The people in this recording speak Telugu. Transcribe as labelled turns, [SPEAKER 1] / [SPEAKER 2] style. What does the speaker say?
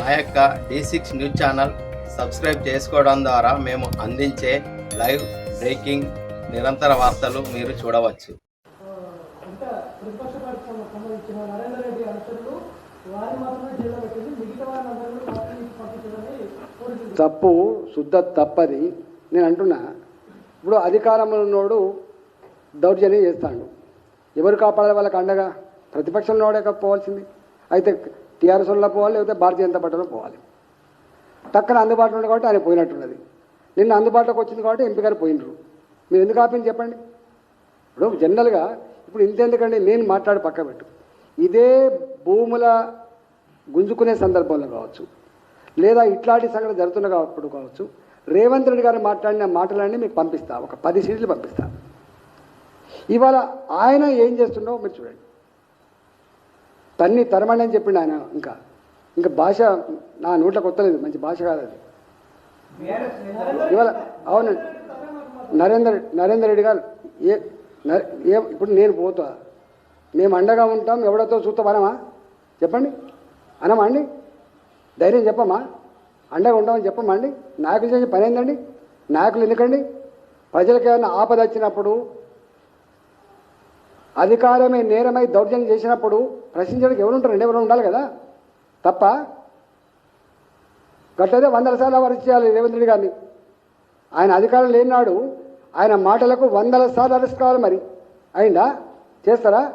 [SPEAKER 1] మా యొక్క D six news channel subscribe చేసుకోవడం ద్వారా మేము అందించే లైవ్ బ్రేకింగ్ నిరంతర వార్తలు మీరు చూడవచ్చు.
[SPEAKER 2] తప్పు శుద్ధ తప్పది. నేను అంటున్నా ఇప్పుడు అధికారంలో ఉన్నోడు దౌర్జన్యం చేస్తాడు. ఎవరు కాపాడాలి వాళ్ళకి అండగా? ప్రతిపక్షంలో పోవాల్సింది. అయితే టీఆర్ఎస్ వల్ల పోవాలి లేకపోతే భారతీయ జనతా పార్టీలో పోవాలి. టక్కన అందుబాటులో ఉంది కాబట్టి ఆయన పోయినట్టున్నది. నిన్న అందుబాటులోకి వచ్చింది కాబట్టి ఎంపీ గారు పోయినరు. మీరు ఎందుకు ఆపింది చెప్పండి? ఇప్పుడు జనరల్గా ఇప్పుడు ఇంతెందుకండి నేను మాట్లాడి పక్క పెట్టు. ఇదే భూముల గుంజుకునే సందర్భంలో కావచ్చు లేదా ఇట్లాంటి సంఘటన జరుగుతున్న కాప్పుడు కావచ్చు రేవంత్ రెడ్డి గారు మాట్లాడిన మాటలన్నీ మీకు పంపిస్తా. ఒక పది సీట్లు పంపిస్తా. ఇవాళ ఆయన ఏం చేస్తుండో మీరు చూడండి. తన్ని తరమండి అని చెప్పిండు ఆయన ఇంకా. ఇంకా భాష నా నోట్ల కొత్తలేదు మంచి భాష కాదు అది. ఇవాళ అవునండి నరేందర్ నరేందర్ రెడ్డి గారు ఏ ఏ ఇప్పుడు నేను పోతా. మేము అండగా ఉంటాం ఎవడతో చూస్తా అనమా చెప్పండి. అనమా అండి? ధైర్యం చెప్పమ్మా అండగా ఉంటామని చెప్పమ్మా అండి? నాయకులు చేసే పని ఏందండి? నాయకులు ఎందుకండి? ప్రజలకు ఏమైనా ఆపద వచ్చినప్పుడు అధికారమే నేరమై దౌర్జన్యం చేసినప్పుడు ప్రశ్నించడానికి ఎవరు రెండు ఎవరు ఉండాలి కదా? తప్ప గట్టదే వందల సార్లు అరెస్ట్ చేయాలి రేవంత్ రెడ్డి గారిని. ఆయన అధికారం లేనినాడు ఆయన మాటలకు వందల సార్లు అరెస్ట్ కావాలి మరి. అయిందా? చేస్తారా?